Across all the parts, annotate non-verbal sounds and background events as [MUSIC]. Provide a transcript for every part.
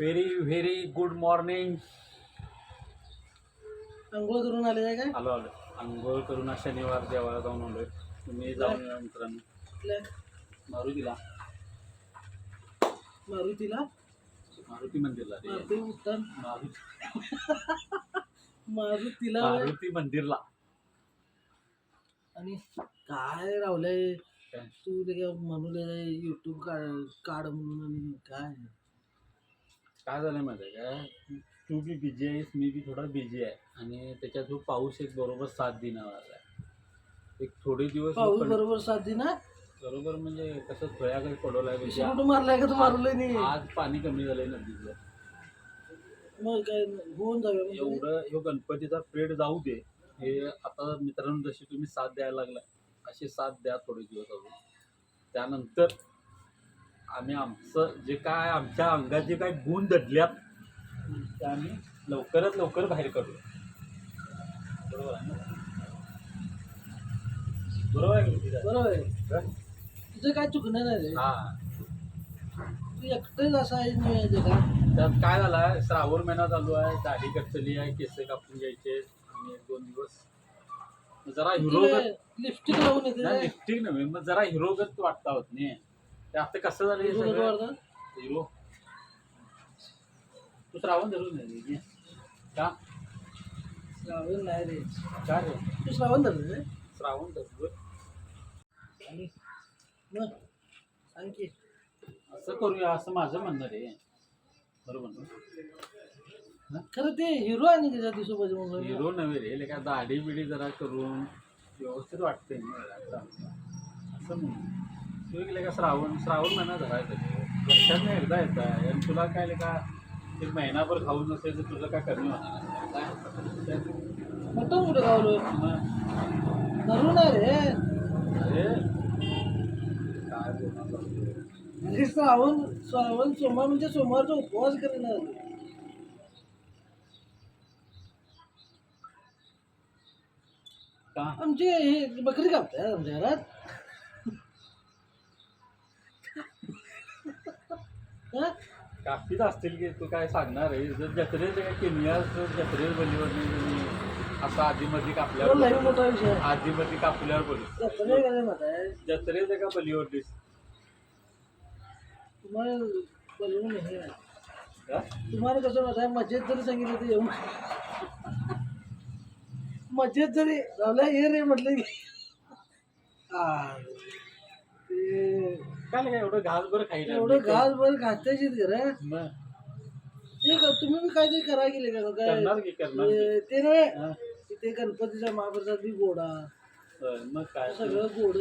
Very very good morning अंघोळ करून आले आहे काय? आलो आलो. आंघोळ करून आज शनिवार देवाला जाऊन आलोय. तुम्ही जाऊन या मित्रांनो. आपल्या मारुतीला. मारुतीला? मारुती मंदिरला रे. मारुती उत्तम. मारुती. मारुतीला. मारुती मंदिरला. आणि काय रावलंय काय? तू ते काय म्हणून युट्यूब काढ काढ म्हणून आणि काय? काय झालंय माहिती आहे का? तू बी बिझी आहेस मी बी थोडा बिझी आहे. आणि त्याच्यात जो पाऊस एक बरोबर साथ देणार आला एक थोडे दिवस पाऊस पण- बरोबर साथ दे ना बरोबर म्हणजे कसं थोड्याकडे पडवलाय कुठं मारलाय का तू? मारलंय नाही आज पाणी कमी झालंय नदीचं. मग काय होऊन जाऊया एवढं ह्यो गणपतीचा पिरियड जाऊ दे. हे आता मित्रांनो जशी तुम्ही साथ द्यायला लागलाय अशी साथ द्या थोडे दिवस अजून. त्यानंतर आम्ही आमचं जे काय आमच्या अंगात जे काय गुण दडल्यात ते आम्ही लवकरात लवकर बाहेर काढूया बरोबर आहे ना? बरोबर आहे का नाही? बरोबर आहे. हं? तुझं काय चुकणार नाही रे? हा. तू एकटंच असं आहे नाही त्यात काय झालाय? श्रावण महिना चालू आहे दाढी कटली आहे केस कापून घ्यायचे आणि एक दोन दिवस जरा हिरोगत लिपस्टिक लावून येते रे. लिपस्टिक नव्हे मग जरा हिरोगत वाटता होत नाही. ते आता कसं झालं हे हिरो सगळं? वाटतं? हिरो तू श्रावण धरून नाही रे. का? श्रावण नाही रे. का रे? तू श्रावण धरलं रे? श्रावण आणि मग? की. असं करूया असं माझं म्हणणं रे. बरोबर ना? खरं ते हिरो आणि त्याच्या दिवसोबत मग हिरो नव्हे रे ले का दाढी बिडी जरा करून व्यवस्थित वाटते असं म्हणून. तू गेले का श्रावण श्रावण महिना धरायचा वर्षात एकदा येत आहे आणि तुला काय का एक महिनाभर खाऊन नसेल तर तुझं काय कमी होणार आहे? गावलं मग, धरून आहे रे अरे काय बोलणार अरे श्रावण श्रावण सोमवार म्हणजे सोमवारचा उपवास करेन का? आमची हे बकरी कापताय आमच्या घरात हा? कापीत असतील की तू काय सांगणार आहे जर जत्रेचे काय किमियास जत्रे बलीवर असं आधीमध्ये लई कापल्यावर मोठा विषय आहे. आधीमध्ये कापल्यावर बोलू जत्रे काय म्हणताय जत्रेचे का तुम्हाला बोलवून हे आहे. का? तुम्हाला कसं म्हणताय मजेत जरी सांगितलं तर येऊन मजेत जरी झालं ये रे म्हटलं की हा. ते काय नाही एवढं घास बरं खायला एवढं घास बर खात्याची घर मग. ते का तुम्ही बी काहीतरी करा गेले का काय? करणार की करणार की? ते- ते हा. ते गणपतीचा महाप्रसाद बी गोडा. तर मग काय सगळं गोड.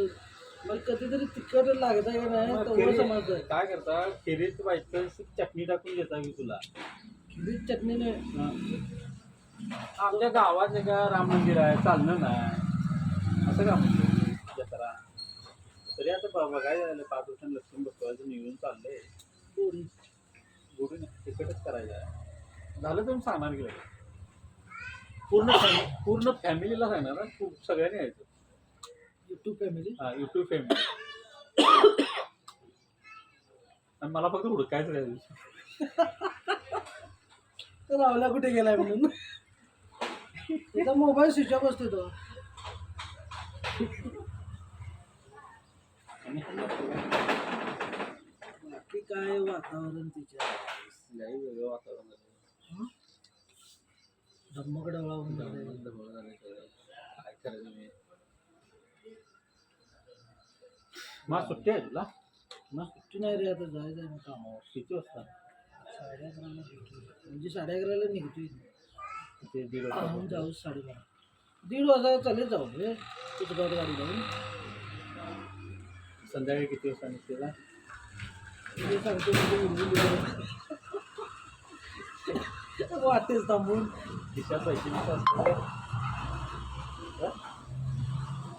मग कधीतरी तिखट लागत आहे का नाही मग तेवढं खिरी- समजतं काय करता? खिरीत व्हायचं चटणी टाकून घेता की तुला. खिरीत चटणीने हा. आमच्या गावात एक राम मंदिर आहे चालणं नाही. असं का म्हणतो तरी आता बाबा काय झालं? पाच वर्षांनी लक्ष्मी बसवायचं निघून चाललंय. गोडी गोडी नाही तिकटच करायचं आहे झालं मी सांगणार की लगेच. पूर्ण फॅमिली पूर्ण फॅमिलीला सांगणार ना? खूप सगळ्यांनी यायचं. युट्यूब फॅमिली हा युट्यूब फॅमिली आणि मला फक्त हुडकायचं त्या दिवशी. तर रावला कुठे गेलाय म्हणून? त्याचा मोबाईल स्विच ऑफ असतो तो. आणि बाकी काय वातावरण तिच्या? लई वेगळं वातावरण झालं धम्मक होऊन. बंद होणं झालं. काय करायचं मी? मला सुट्टी आहे तुला? ना सुट्टी नाही रे आता जायचं आहे ना कामावर. किती वाजता? साडे अकराला. म्हणजे साडे अकराला निघतोय. ते दीड वाजता जाऊ साडेबारा दीड वाजता चालेल जाऊ रे. चित्रपट गाडी जाऊन? संध्याकाळी किती वाजता निघतेला सांगतो. [LAUGHS] वाटेच थांबून. खिशात पैसे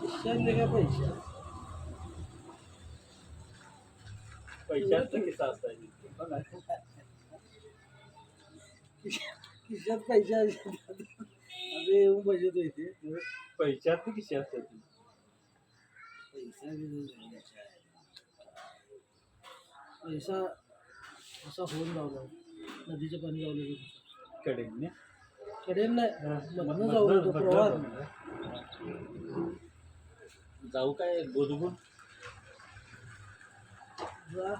विचारले का पैसे? पैशात तर किस्सा असतात. खिशात पैसे असतात. अरे येऊन होते. पैशात किस्से असतात पैसा बी पैसा असा होऊन लावला नदीचं पाणी जाऊ लागलं कडेने? कडेन नाही मधनं जाऊ प्रवाह जाऊ काय गोदगुण जा.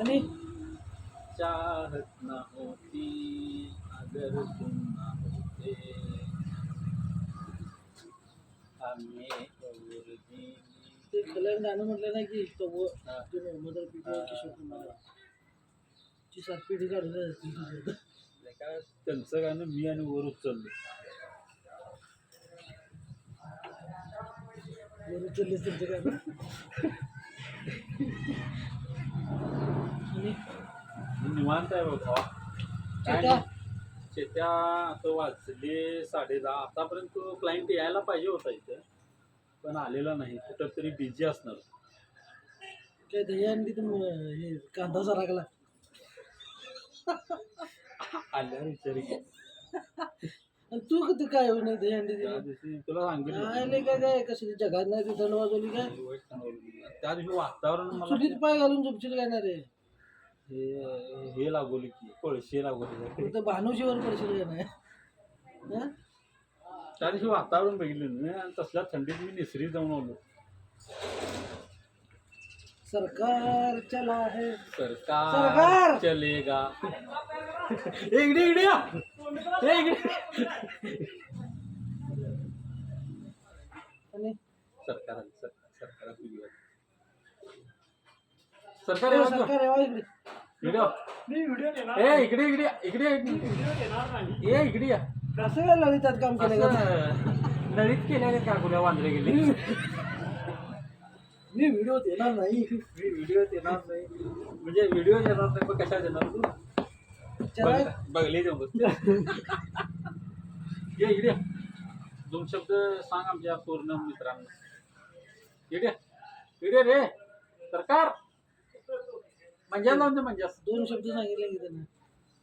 आणि? चाहत न होती अगर तुम न होते हमें और दिली ते कल्याण गाणं म्हटलं नाही की तो व-. ते मोहम्मद रफी किंवा किशोर कुमार ची सात पिढी काढून काय त्यांचं गाणं मी आणि वर उचललं. निवांत आहे बाबा चेत्या आता वाजले साडे दहा. आतापर्यंत क्लायंट यायला पाहिजे होता इथं पण आलेला नाही. कुठं तरी बिझी असणार. काय दही अंडी तुम हे कांदा साराकला आल्यावर विचार. आणि तू किती काय हो नाही दही अंडी त्या दिली दिवशी तुला सांगितलं काय नाही काय काय कसली जगात नाही ती थंड वाजवली काय? वाईट सांगितलं. त्या दिवशी वातावरण मला चुलीत पाय घालून झोपशील काय नाही रे? हे हे लागवली की कोळशे लागवली. फक्त भानुशीवर नाही हं? त्या दिवशी वातावरण बघितलं आणि तसल्या थंडीत मी निसरी जाऊन आलो. सरकार चला है सरकार सरकार! चलेगा. इकडे इकडे या. इकडे! आणि? सरकार आलं, सरकार सरकार इकडे इकडे या. ए इकडे इकडे इकडे. या, इकडे ये इकडे या. कसं काय ललितात काम केलं का असं नळीत केल्या का गुन्हा वांद्रे गेले? मी व्हिडिओ देणार नाही. मी व्हिडिओ देणार नाही. म्हणजे व्हिडिओ देणार नाही पण कशा देणार तू? चला. बघ- बघले जाऊ. ये इकडे या. दोन शब्द सांग आमच्या पूर्ण मित्रांना. इकडे या. इकडे रे. सरकार. म्हणजे लावून दे म्हणजे दोन शब्द सांगितले की त्यांना.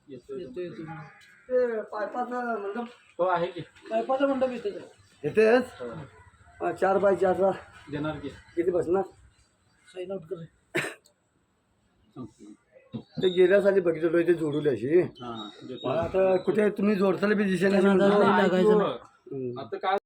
येतो येतो येतो म्हणून. ते पायपाचं मंडप. हो आहे की. पायपाचा मंडप येतं येतेच हो. हा, चार बाय चारचा देणार की. किती बसणार? साईन आउट कर. ते गेल्या साली बघितलं ते जोडवली अशी. हा देतो. आता कुठे तुम्ही जोडताना बी दिसेल लागायचं नाही. आता काय